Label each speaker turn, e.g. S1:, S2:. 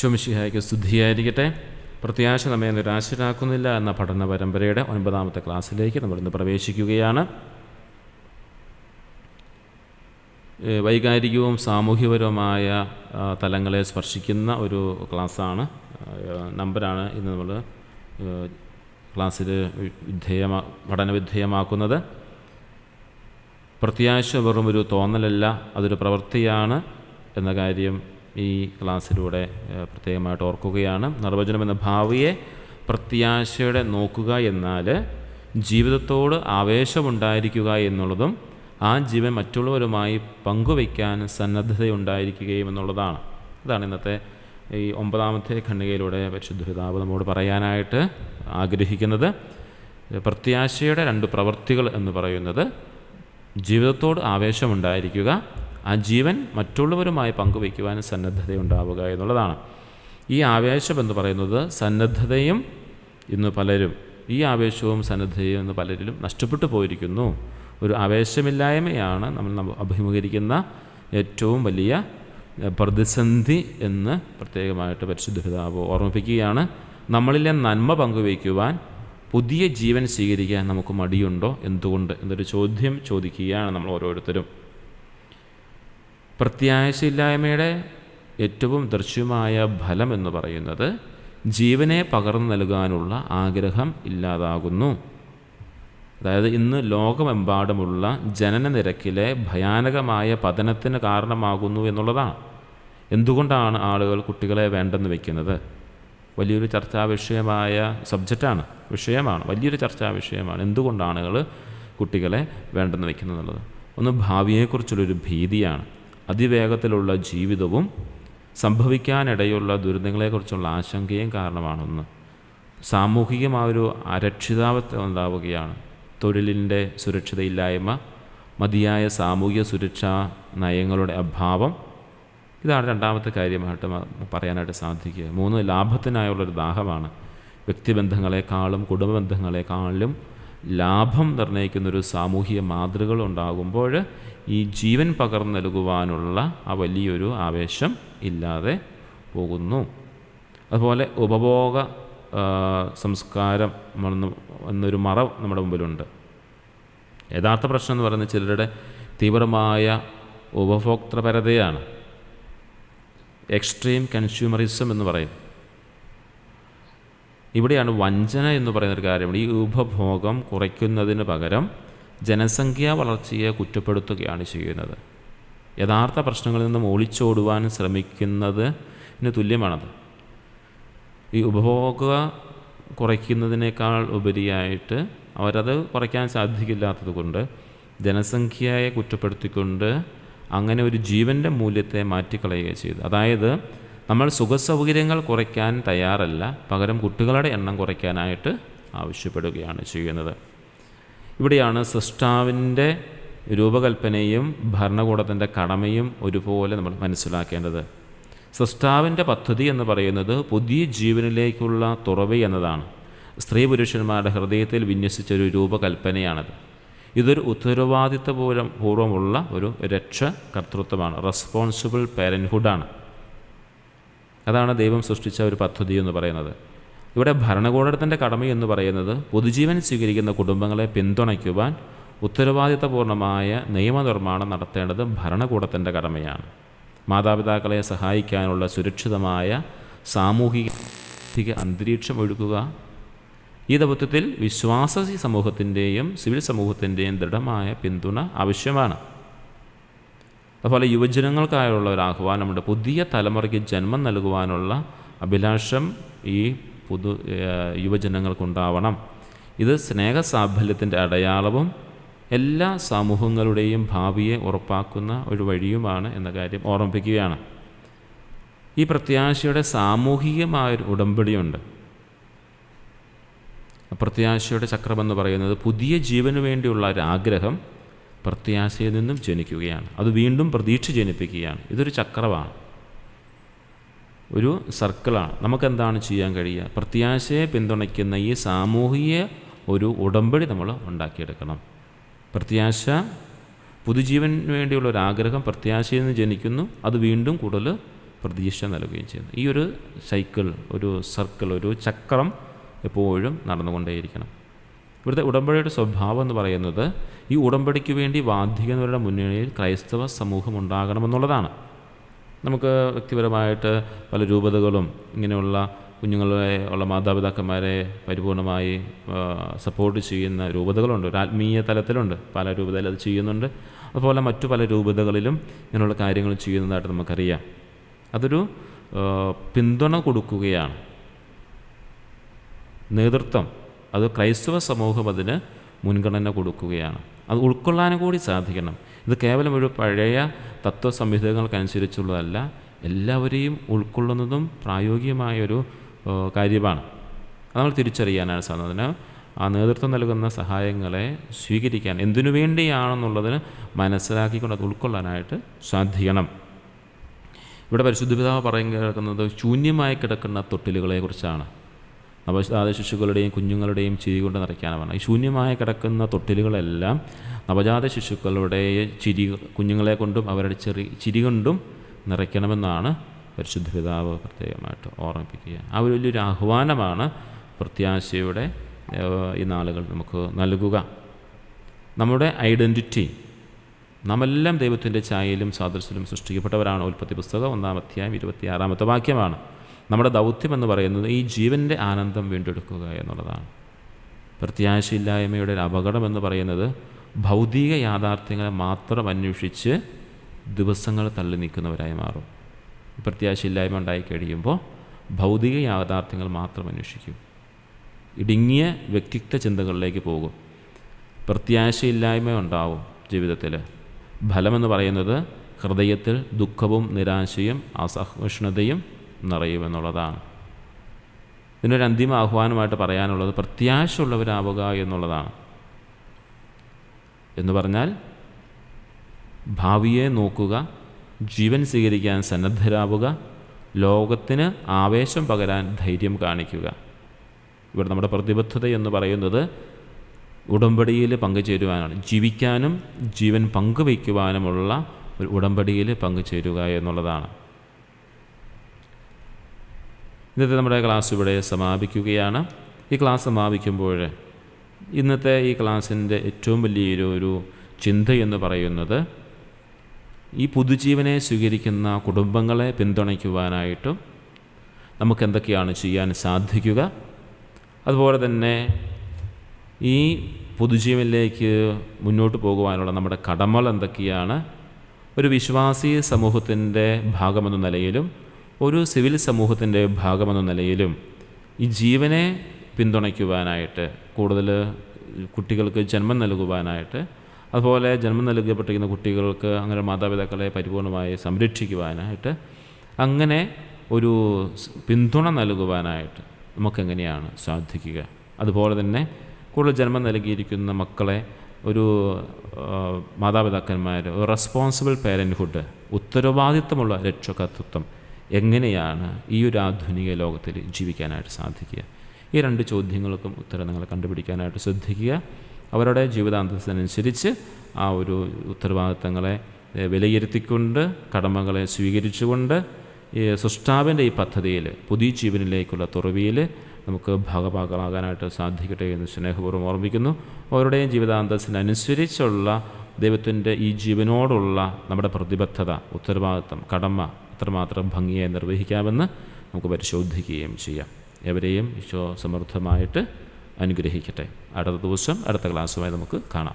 S1: വിശ്വമിഷിഹായ്ക്ക് ശുദ്ധിയായിരിക്കട്ടെ പ്രത്യാശ നമ്മെ നിരാശരാക്കുന്നില്ല എന്ന പഠന പരമ്പരയുടെ ഒൻപതാമത്തെ ക്ലാസ്സിലേക്ക് നമ്മളിന്ന് പ്രവേശിക്കുകയാണ്. വൈകാരികവും സാമൂഹ്യപരവുമായ തലങ്ങളെ സ്പർശിക്കുന്ന ഒരു ക്ലാസ്സാണ്. നമ്പരാണ് ഇന്ന് നമ്മൾ ക്ലാസ്സിൽ വിധേയമാ പഠനവിധേയമാക്കുന്നത് പ്രത്യാശ വെറും ഒരു തോന്നലല്ല അതൊരു പ്രവൃത്തിയാണ് എന്ന കാര്യം ഈ ക്ലാസ്സിലൂടെ പ്രത്യേകമായിട്ട് ഓർക്കുകയാണ്. നിർവചനം എന്ന ഭാവിയെ പ്രത്യാശയുടെ നോക്കുക എന്നാൽ ജീവിതത്തോട് ആവേശമുണ്ടായിരിക്കുക എന്നുള്ളതും ആ ജീവൻ മറ്റുള്ളവരുമായി പങ്കുവയ്ക്കാൻ സന്നദ്ധതയുണ്ടായിരിക്കുകയും എന്നുള്ളതാണ്. അതാണ് ഇന്നത്തെ ഈ ഒമ്പതാമത്തെ ഖണ്ഡികയിലൂടെ പരിശുദ്ധ പിതാവ് നമ്മോട് പറയാനായിട്ട് ആഗ്രഹിക്കുന്നത്. പ്രത്യാശയുടെ രണ്ട് പ്രവൃത്തികൾ എന്ന് പറയുന്നത് ജീവിതത്തോട് ആവേശമുണ്ടായിരിക്കുക ആ ജീവൻ മറ്റുള്ളവരുമായി പങ്കുവയ്ക്കുവാൻ സന്നദ്ധതയുണ്ടാവുക എന്നുള്ളതാണ്. ഈ ആവേശം എന്ന് പറയുന്നത് സന്നദ്ധതയും ഇന്ന് പലരും ഈ ആവേശവും സന്നദ്ധതയും ഇന്ന് പലരിലും നഷ്ടപ്പെട്ടു പോയിരിക്കുന്നു. ഒരു ആവേശമില്ലായ്മയാണ് നമ്മൾ നമ്മ- അഭിമുഖീകരിക്കുന്ന ഏറ്റവും വലിയ പ്രതിസന്ധി എന്ന് പ്രത്യേകമായിട്ട് പരിശുദ്ധ പിതാവ് ഓർമ്മിപ്പിക്കുകയാണ് നമ്മളിലെ നന്മ പങ്കുവയ്ക്കുവാൻ പുതിയ ജീവൻ സ്വീകരിക്കാൻ നമുക്ക് മടിയുണ്ടോ? എന്തുകൊണ്ട്? എന്നൊരു ചോദ്യം ചോദിക്കുകയാണ് നമ്മൾ ഓരോരുത്തരും. പ്രത്യാശയില്ലായ്മയുടെ ഏറ്റവും ദൃശ്യമായ ഫലം എന്ന് പറയുന്നത് ജീവനെ പകർന്നു നൽകാനുള്ള ആഗ്രഹം ഇല്ലാതാകുന്നു. അതായത് ഇന്ന് ലോകമെമ്പാടുമുള്ള ജനന നിരക്കിലെ ഭയാനകമായ പതനത്തിന് കാരണമാകുന്നു എന്നുള്ളതാണ്. എന്തുകൊണ്ടാണ് ആളുകൾ കുട്ടികളെ വേണ്ടെന്ന് വയ്ക്കുന്നത് വലിയൊരു ചർച്ചാ വിഷയമായ സബ്ജക്റ്റാണ് വിഷയമാണ് വലിയൊരു ചർച്ചാ വിഷയമാണ്. എന്തുകൊണ്ടാണ് ആളുകൾ കുട്ടികളെ വേണ്ടെന്ന് വയ്ക്കുന്നത് എന്നുള്ളത്? ഒന്ന് ഭാവിയെക്കുറിച്ചുള്ളൊരു ഭീതിയാണ്. അതിവേഗത്തിലുള്ള ജീവിതവും സംഭവിക്കാനിടയുള്ള ദുരിതങ്ങളെക്കുറിച്ചുള്ള ആശങ്കയും കാരണമാണ് സാമൂഹികമായ ഒരു അരക്ഷിതാവസ്ഥ ഉണ്ടാവുകയാണ്. തൊഴിലിന്റെ സുരക്ഷിതയില്ലായ്മ മതിയായ സാമൂഹിക സുരക്ഷാ നയങ്ങളുടെ അഭാവം. ഇതാണ് രണ്ടാമത്തെ കാര്യമായിട്ട് പറയാനായിട്ട് സാധിക്കുക. മൂന്ന് ലാഭത്തിനായുള്ളൊരു ദാഹമാണ്. വ്യക്തിബന്ധങ്ങളെക്കാളും കുടുംബബന്ധങ്ങളെക്കാളും ലാഭം നിർണയിക്കുന്നൊരു സാമൂഹിക മാതൃകൾ ഉണ്ടാകുമ്പോൾ ഈ ജീവൻ പകർന്നു നൽകുവാനുള്ള ആ വലിയൊരു ആവേശം ഇല്ലാതെ പോകുന്നു. അതുപോലെ ഉപഭോഗ സംസ്കാരം എന്ന- എന്നൊരു മറ നമ്മുടെ മുമ്പിലുണ്ട്. യഥാർത്ഥ പ്രശ്നം എന്ന് പറയുന്നത് ചിലരുടെ തീവ്രമായ ഉപഭോക്തൃപരതയാണ്. എക്സ്ട്രീം കൺസ്യൂമറിസം എന്ന് പറയും. ഇവിടെയാണ് വഞ്ചന എന്ന് പറയുന്നൊരു കാര്യം. ഈ ഉപഭോഗം കുറയ്ക്കുന്നതിന് പകരം ജനസംഖ്യാ വളർച്ചയെ കുറ്റപ്പെടുത്തുകയാണ് ചെയ്യുന്നത്. യഥാർത്ഥ പ്രശ്നങ്ങളിൽ നിന്നും ഒളിച്ചോടുവാൻ ശ്രമിക്കുന്നതിന് തുല്യമാണത്. ഈ ഉപഭോഗ കുറയ്ക്കുന്നതിനേക്കാൾ ഉപരിയായിട്ട് അവരത് കുറയ്ക്കാൻ സാധിക്കില്ലാത്തത് കൊണ്ട് ജനസംഖ്യയെ കുറ്റപ്പെടുത്തിക്കൊണ്ട് അങ്ങനെ ഒരു ജീവന്റെ മൂല്യത്തെ മാറ്റിക്കളയുക ചെയ്തു. അതായത് നമ്മൾ സുഖസൗകര്യങ്ങൾ കുറയ്ക്കാൻ തയ്യാറല്ല പകരം കുട്ടികളുടെ എണ്ണം കുറയ്ക്കാനായിട്ട് ആവശ്യപ്പെടുകയാണ് ചെയ്യുന്നത്. ഇവിടെയാണ് സൃഷ്ടാവിന്റെ രൂപകൽപ്പനയും ഭരണകൂടത്തിന്റെ കടമയും ഒരുപോലെ നമ്മൾ മനസ്സിലാക്കേണ്ടത്. സൃഷ്ടാവിന്റെ പദ്ധതി എന്ന് പറയുന്നത് പുതിയ ജീവനിലേക്കുള്ള തുറവി എന്നതാണ്. സ്ത്രീ പുരുഷന്മാരുടെ ഹൃദയത്തിൽ വിന്യസിച്ച ഒരു രൂപകൽപ്പനയാണത്. ഇതൊരു ഉത്തരവാദിത്വപൂരം പൂർവമുള്ള ഒരു രക്ഷ കർത്തൃത്വമാണ് റെസ്പോൺസിബിൾ പാരൻഹുഡാണ് അതാണ് ദൈവം സൃഷ്ടിച്ച ഒരു പദ്ധതി എന്ന് പറയുന്നത്. ഇവിടെ ഭരണകൂടത്തിന്റെ കടമ എന്ന് പറയുന്നത് പൊതുജീവൻ സ്വീകരിക്കുന്ന കുടുംബങ്ങളെ പിന്തുണയ്ക്കുവാൻ ഉത്തരവാദിത്തപൂർണമായ നിയമനിർമ്മാണം നടത്തേണ്ടത് ഭരണകൂടത്തിന്റെ കടമയാണ്. മാതാപിതാക്കളെ സഹായിക്കാനുള്ള സുരക്ഷിതമായ സാമൂഹിക അന്തരീക്ഷം ഒഴുകുക ഈ ദൗത്യത്തിൽ വിശ്വാസ സമൂഹത്തിന്റെയും സിവിൽ സമൂഹത്തിന്റെയും ദൃഢമായ പിന്തുണ ആവശ്യമാണ്. അതുപോലെ യുവജനങ്ങൾക്കായുള്ള ഒരു ആഹ്വാനമുണ്ട്. പുതിയ തലമുറയ്ക്ക് ജന്മം നൽകുവാനുള്ള അഭിലാഷം ഈ പുതു യുവജനങ്ങൾക്കുണ്ടാവണം. ഇത് സ്നേഹസാഫല്യത്തിന്റെ അടയാളവും എല്ലാ സമൂഹങ്ങളുടെയും ഭാവിയെ ഉറപ്പാക്കുന്ന ഒരു വഴിയുമാണ് എന്ന കാര്യം ഓർമ്മിപ്പിക്കുകയാണ്. ഈ പ്രത്യാശയുടെ സാമൂഹികമായൊരു ഉടമ്പടിയുണ്ട്. പ്രത്യാശയുടെ ചക്രമെന്ന് പറയുന്നത് പുതിയ ജീവന് വേണ്ടിയുള്ള ഒരു ആഗ്രഹം പ്രത്യാശയിൽ നിന്നും ജനിക്കുകയാണ്. അത് വീണ്ടും പ്രതീക്ഷ ജനിപ്പിക്കുകയാണ്. ഇതൊരു ചക്രമാണ്. ഒരു സർക്കിളാണ്. നമുക്കെന്താണ് ചെയ്യാൻ കഴിയുക? പ്രത്യാശയെ പിന്തുണയ്ക്കുന്ന ഈ സാമൂഹിക ഒരു ഉടമ്പടി നമ്മൾ ഉണ്ടാക്കിയെടുക്കണം. പ്രത്യാശ പുതുജീവന് വേണ്ടിയുള്ള ഒരു ആഗ്രഹം പ്രത്യാശയിൽ നിന്ന് ജനിക്കുന്നു. അത് വീണ്ടും കൂടുതൽ പ്രതീക്ഷ നൽകുകയും ചെയ്യുന്നു. ഈ ഒരു സൈക്കിൾ ഒരു സർക്കിൾ ഒരു ചക്രം എപ്പോഴും നടന്നുകൊണ്ടേയിരിക്കണം. ഇവിടുത്തെ ഉടമ്പടിയുടെ സ്വഭാവം എന്ന് പറയുന്നത് ഈ ഉടമ്പടിക്ക് വേണ്ടി ബാധിക്കുന്നവരുടെ മുന്നണിയിൽ ക്രൈസ്തവ സമൂഹം ഉണ്ടാകണമെന്നുള്ളതാണ്. നമുക്ക് വ്യക്തിപരമായിട്ട് പല രൂപതകളും ഇങ്ങനെയുള്ള കുഞ്ഞുങ്ങളെ ഉള്ള മാതാപിതാക്കന്മാരെ പരിപൂർണമായി സപ്പോർട്ട് ചെയ്യുന്ന രൂപതകളുണ്ട്. ഒരു ആത്മീയ തലത്തിലുണ്ട്. പല രൂപതയിൽ അത് ചെയ്യുന്നുണ്ട്. അതുപോലെ മറ്റു പല രൂപതകളിലും ഇങ്ങനെയുള്ള കാര്യങ്ങൾ ചെയ്യുന്നതായിട്ട് നമുക്കറിയാം. അതൊരു പിന്തുണ കൊടുക്കുകയാണ്. നേതൃത്വം. അത് ക്രൈസ്തവ സമൂഹം അതിന് മുൻഗണന കൊടുക്കുകയാണ്. അത് ഉൾക്കൊള്ളാനും കൂടി സാധിക്കണം. ഇത് കേവലം ഒരു പഴയ തത്വ സംഹിതകൾക്കനുസരിച്ചുള്ളതല്ല എല്ലാവരെയും ഉൾക്കൊള്ളുന്നതും പ്രായോഗികമായൊരു കാര്യമാണ്. അത് നമ്മൾ തിരിച്ചറിയാനാണ് സാധിക്കുന്നത് ആ നേതൃത്വം നൽകുന്ന സഹായങ്ങളെ സ്വീകരിക്കാൻ എന്തിനു വേണ്ടിയാണെന്നുള്ളതിന് മനസ്സിലാക്കിക്കൊണ്ട് അത് ഉൾക്കൊള്ളാനായിട്ട് സാധിക്കണം. ഇവിടെ പരിശുദ്ധ പിതാവ് പറയുന്ന കിടക്കുന്നത് ശൂന്യമായി കിടക്കുന്ന തൊട്ടിലുകളെക്കുറിച്ചാണ്. നവജാത ശിശുക്കളുടെയും കുഞ്ഞുങ്ങളുടെയും ചിരി കൊണ്ട് നിറയ്ക്കാനാണ്. ഈ ശൂന്യമായി കിടക്കുന്ന തൊട്ടിലുകളെല്ലാം നവജാത ശിശുക്കളുടെ ചിരി കുഞ്ഞുങ്ങളെ കൊണ്ടും അവരുടെ ചെറിയ ചിരി കൊണ്ടും നിറയ്ക്കണമെന്നാണ് പരിശുദ്ധ പിതാവ് പ്രത്യേകമായിട്ട് ഓർമ്മിപ്പിക്കുക. ആ ഒരു വലിയൊരു ആഹ്വാനമാണ് പ്രത്യാശയുടെ ഈ നാളുകൾ നമുക്ക് നൽകുക. നമ്മുടെ ഐഡന്റിറ്റി നാമെല്ലാം ദൈവത്തിന്റെ ചായയിലും സാദൃശ്യത്തിലും സൃഷ്ടിക്കപ്പെട്ടവരാണ്. ഉൽപ്പത്തി പുസ്തകം ഒന്നാം അധ്യായം ഇരുപത്തിയാറാമത്തെ വാക്യമാണ്. നമ്മുടെ ദൗത്യം എന്ന് പറയുന്നത് ഈ ജീവന്റെ ആനന്ദം വീണ്ടെടുക്കുക എന്നുള്ളതാണ്. പ്രത്യാശയില്ലായ്മയുടെ ഒരു അപകടം എന്ന് പറയുന്നത് ഭൗതിക യാഥാർത്ഥ്യങ്ങളെ മാത്രം അന്വേഷിച്ച് ദിവസങ്ങൾ തള്ളി നിൽക്കുന്നവരായി മാറും. പ്രത്യാശയില്ലായ്മ ഉണ്ടായി കഴിയുമ്പോൾ ഭൗതിക യാഥാർത്ഥ്യങ്ങൾ മാത്രം അന്വേഷിക്കും. ഇടുങ്ങിയ വ്യക്തിത്വ ചിന്തകളിലേക്ക് പോകും. പ്രത്യാശയില്ലായ്മ ഉണ്ടാവും ജീവിതത്തിൽ. ഫലമെന്ന് പറയുന്നത് ഹൃദയത്തിൽ ദുഃഖവും നിരാശയും അസഹിഷ്ണുതയും നിറയുമെന്നുള്ളതാണ് ഇതിനൊരു അന്തിമ ആഹ്വാനമായിട്ട് പറയാനുള്ളത് പ്രത്യാശയുള്ളവരാവുക എന്നുള്ളതാണ്. എന്ന് പറഞ്ഞാൽ ഭാവിയെ നോക്കുക ജീവൻ സ്വീകരിക്കാൻ സന്നദ്ധരാവുക ലോകത്തിന് ആവേശം പകരാൻ ധൈര്യം കാണിക്കുക. ഇവിടെ നമ്മുടെ പ്രതിബദ്ധത എന്ന് പറയുന്നത് ഉടമ്പടിയിൽ പങ്കുചേരുവാനാണ്. ജീവിക്കാനും ജീവൻ പങ്കുവയ്ക്കുവാനുമുള്ള ഒരു ഉടമ്പടിയിൽ പങ്കുചേരുക എന്നുള്ളതാണ്. ഇന്നത്തെ നമ്മുടെ ക്ലാസ് ഇവിടെ സമാപിക്കുകയാണ്. ഈ ക്ലാസ് സമാപിക്കുമ്പോൾ ഇന്നത്തെ ഈ ക്ലാസ്സിന്റെ ഏറ്റവും വലിയൊരു ഒരു ചിന്തയെന്ന് പറയുന്നത് ഈ പുതുജീവനെ സ്വീകരിക്കുന്ന കുടുംബങ്ങളെ പിന്തുണയ്ക്കുവാനായിട്ടും നമുക്ക് എന്തൊക്കെയാണ് ചെയ്യാൻ സാധിക്കുക. അതുപോലെ തന്നെ ഈ പൊതുജീവനിലേക്ക് മുന്നോട്ട് പോകുവാനുള്ള നമ്മുടെ കടമകൾ എന്തൊക്കെയാണ്? ഒരു വിശ്വാസി സമൂഹത്തിന്റെ ഭാഗമെന്ന നിലയിലും ഒരു സിവിൽ സമൂഹത്തിന്റെ ഭാഗമെന്ന നിലയിലും ഈ ജീവനെ പിന്തുണയ്ക്കുവാനായിട്ട് കൂടുതൽ കുട്ടികൾക്ക് ജന്മം നൽകുവാനായിട്ട് അതുപോലെ ജന്മം നൽകപ്പെട്ടിരിക്കുന്ന കുട്ടികൾക്ക് അങ്ങനെ മാതാപിതാക്കളെ പരിപൂർണമായി സംരക്ഷിക്കുവാനായിട്ട് അങ്ങനെ ഒരു പിന്തുണ നൽകുവാനായിട്ട് നമുക്കെങ്ങനെയാണ് സാധിക്കുക? അതുപോലെ തന്നെ കൂടുതൽ ജന്മം നൽകിയിരിക്കുന്ന മക്കളെ ഒരു മാതാപിതാക്കന്മാർ റെസ്പോൺസിബിൾ പേരന്റ്ഹുഡ് ഉത്തരവാദിത്വമുള്ള രക്ഷകർത്തൃത്വം എങ്ങനെയാണ് ഈ ഒരു ആധുനിക ലോകത്തിൽ ജീവിക്കാനായിട്ട് സാധിക്കുക? ഈ രണ്ട് ചോദ്യങ്ങൾക്കും ഉത്തരം നിങ്ങൾ കണ്ടുപിടിക്കാനായിട്ട് ശ്രദ്ധിക്കുക. അവരുടെ ജീവിതാന്തസ്സനുസരിച്ച് ആ ഒരു ഉത്തരവാദിത്തങ്ങളെ വിലയിരുത്തിക്കൊണ്ട് കടമകളെ സ്വീകരിച്ചുകൊണ്ട് ഈ സൃഷ്ടാവിന്റെ ഈ പദ്ധതിയിൽ പുതിയ ജീവനിലേക്കുള്ള തുറവിയിൽ നമുക്ക് ഭാഗഭാഗമാകാനായിട്ട് സാധിക്കട്ടെ എന്ന് സ്നേഹപൂർവം ഓർമ്മിക്കുന്നു. അവരുടെയും ജീവിതാന്തസ്സിനനുസരിച്ചുള്ള ദൈവത്തിന്റെ ഈ ജീവനോടുള്ള നമ്മുടെ പ്രതിബദ്ധത ഉത്തരവാദിത്തം കടമ അത്രമാത്രം ഭംഗിയായി നിർവഹിക്കാമെന്ന് നമുക്ക് പരിശോധിക്കുകയും ചെയ്യാം. എവരെയും ഈശോ സമൃദ്ധമായിട്ട് അനുഗ്രഹിക്കട്ടെ. അടുത്ത ദിവസം അടുത്ത ക്ലാസ്സുമായി നമുക്ക് കാണാം.